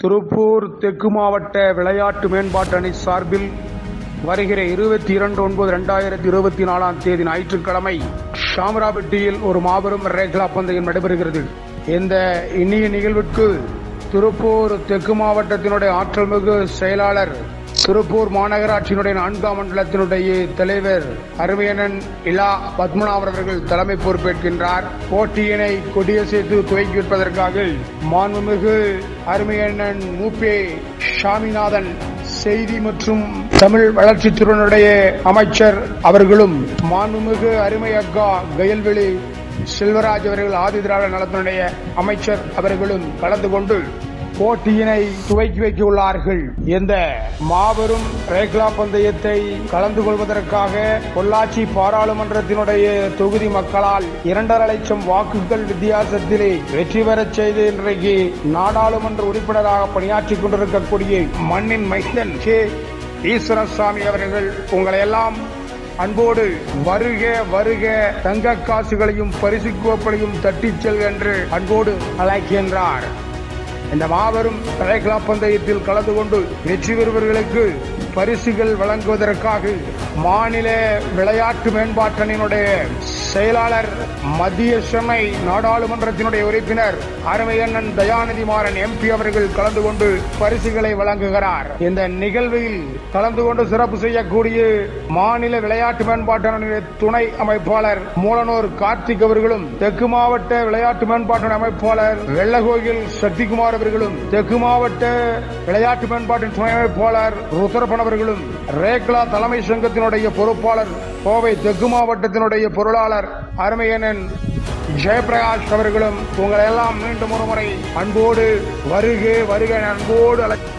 திருப்பூர் தெற்கு மாவட்ட விளையாட்டு மேம்பாட்டு அணி சார்பில் வருகிற இருபத்தி இரண்டு ஒன்பது ரெண்டாயிரத்தி இருபத்தி நாலாம் தேதி ஞாயிற்றுக்கிழமை ஷாமராபட்டியில் ஒரு மாபெரும் ரேக்லா பந்தயம் நடைபெறுகிறது. இந்த இனிய நிகழ்விற்கு திருப்பூர் தெற்கு மாவட்டத்தினுடைய ஆற்றல்மிகு செயலாளர் திருப்பூர் மாநகராட்சியினுடைய நான்காம் மண்டலத்தினுடைய தலைவர் அருமையனன் இலா பத்மநாபர் அவர்கள் தலைமை பொறுப்பேற்கின்றார். போட்டியினை கொடியசைத்து துவக்கி வைப்பதற்காக மாண்புமிகு அருமையண்ணன் மூப்பே சாமிநாதன் செய்தி மற்றும் தமிழ் வளர்ச்சித்துறையினுடைய அமைச்சர் அவர்களும் மாண்புமிகு அருமை அக்கா கயல்வெளி செல்வராஜ் அவர்கள் ஆதிதிராவிட நலத்தினுடைய அமைச்சர் அவர்களும் கலந்து கொண்டு போட்டியினை துவக்கி வைக்க உள்ளார்கள் இந்த மாபெரும் ரேக்லா பந்தயத்தை கலந்து கொள்வதற்காக பொள்ளாச்சி பாராளுமன்றத்தினுடைய தொகுதி மக்களால் இரண்டரை லட்சம் வாக்குகள் வித்தியாசத்திலே வெற்றி பெறச் செய்து இன்றைக்கு நாடாளுமன்ற உறுப்பினராக பணியாற்றிக் கொண்டிருக்கக்கூடிய மண்ணின் மைந்தன் கே. ஈஸ்வரசாமி அவர்கள் உங்களை எல்லாம் அன்போடு வருக வருக தங்க காசுகளையும் பரிசு கோப்பையும் தட்டிச் செல் என்று அன்போடு அழைக்கின்றார். இந்த மாபெரும் தலைகலா பந்தயத்தில் கலந்து கொண்டு வெற்றி பெறுபவர்களுக்கு பரிசுகள் வழங்குவதற்காக மாநில விளையாட்டு மேம்பாட்டணியினுடைய செயலாளர் மத்திய சுமை நாடாளுமன்றத்தினுடைய உறுப்பினர் அருமையண்ணன் தயாநிதி மாறன் எம்பி அவர்கள் கலந்து கொண்டு பரிசுகளை வழங்குகிறார். இந்த நிகழ்வில் கலந்து கொண்டு சிறப்பு செய்யக்கூடிய மாநில விளையாட்டு மேம்பாட்டணியுடைய துணை அமைப்பாளர் மூலனூர் கார்த்திக் அவர்களும் தெற்கு மாவட்ட விளையாட்டு மேம்பாட்டு அமைப்பாளர் வெள்ளகோயில் சக்திகுமார் அவர்களும் தெற்கு மாவட்ட விளையாட்டு மேம்பாட்டின் துணை அமைப்பாளர் ருத்ரபன் அவர்களும் ரேக்லா தலைமை சங்கத்தினுடைய பொறுப்பாளர் கோவை தெற்கு மாவட்டத்தினுடைய பொருளாளர் அருமையனன் ஜெயபிரகாஷ் அவர்களும் உங்களை எல்லாம் மீண்டும் ஒருமுறை அன்போடு வருக வருக அன்போடு அழைத்து